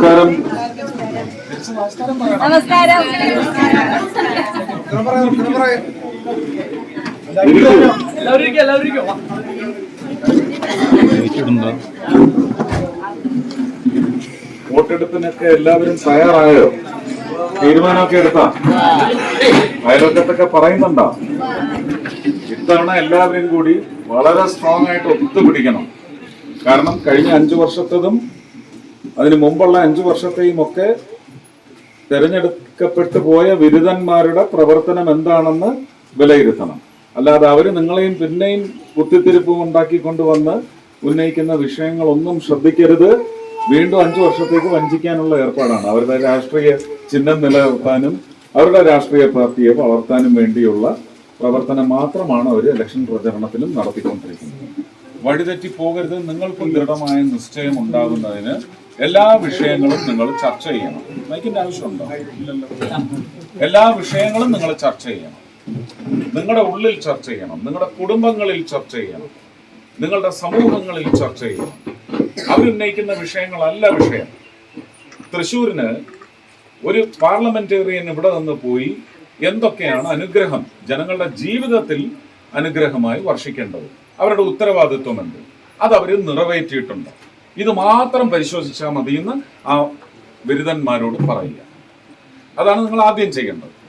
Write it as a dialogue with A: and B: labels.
A: നമസ്കാരം.
B: നമസ്കാരം.
A: വോട്ടെടുപ്പിനൊക്കെ എല്ലാവരും തയ്യാറായോ? തീരുമാനമൊക്കെ എടുത്താ? അയൽവക്കത്തൊക്കെ പറയുന്നുണ്ടോ? ഇത്തവണ എല്ലാവരും കൂടി വളരെ സ്ട്രോങ് ആയിട്ട് ഒത്തുപിടിക്കണം. കാരണം കഴിഞ്ഞ അഞ്ചു വർഷത്തതും അതിന് മുമ്പുള്ള അഞ്ചു വർഷത്തെയും ഒക്കെ തെരഞ്ഞെടുക്കപ്പെട്ടു പോയ ബിരുദന്മാരുടെ പ്രവർത്തനം എന്താണെന്ന് വിലയിരുത്തണം. അല്ലാതെ അവർ നിങ്ങളെയും പിന്നെയും കുത്തിത്തിരിപ്പും ഉണ്ടാക്കിക്കൊണ്ടുവന്ന് ഉന്നയിക്കുന്ന വിഷയങ്ങളൊന്നും ശ്രദ്ധിക്കരുത്. വീണ്ടും അഞ്ചു വർഷത്തേക്ക് വഞ്ചിക്കാനുള്ള ഏർപ്പാടാണ്. അവരുടെ രാഷ്ട്രീയ ചിഹ്നം നിലനിർത്താനും അവരുടെ രാഷ്ട്രീയ പാർട്ടിയെ വളർത്താനും വേണ്ടിയുള്ള പ്രവർത്തനം മാത്രമാണ് അവർ ഇലക്ഷൻ പ്രചരണത്തിലും നടത്തിക്കൊണ്ടിരിക്കുന്നത്. വഴിതെറ്റി പോകരുത്. നിങ്ങൾക്ക് ദൃഢമായ നിശ്ചയം ഉണ്ടാകുന്നതിന് എല്ലാ വിഷയങ്ങളും നിങ്ങൾ ചർച്ച ചെയ്യണം. മൈക്കിന്റെ ആവശ്യമുണ്ടോ? എല്ലാ വിഷയങ്ങളും നിങ്ങൾ ചർച്ച ചെയ്യണം. നിങ്ങളുടെ ഉള്ളിൽ ചർച്ച ചെയ്യണം. നിങ്ങളുടെ കുടുംബങ്ങളിൽ ചർച്ച ചെയ്യണം. നിങ്ങളുടെ സമൂഹങ്ങളിൽ ചർച്ച ചെയ്യണം. അവരുന്നയിക്കുന്ന വിഷയങ്ങളല്ല വിഷയം. തൃശ്ശൂരിന് ഒരു പാർലമെന്റേറിയൻ ഇവിടെ നിന്ന് പോയി എന്തൊക്കെയാണ് അനുഗ്രഹം? ജനങ്ങളുടെ ജീവിതത്തിൽ അനുഗ്രഹമായി വർഷിക്കേണ്ടത്. അവരുടെ ഉത്തരവാദിത്വം എന്ത് അത് അവർ നിറവേറ്റിയിട്ടുണ്ട്. ഇത് മാത്രം പരിശോധിച്ചാൽ മതിയെന്ന് ആ ബിരുദന്മാരോട് പറയുക. അതാണ് നിങ്ങൾ ആദ്യം ചെയ്യേണ്ടത്.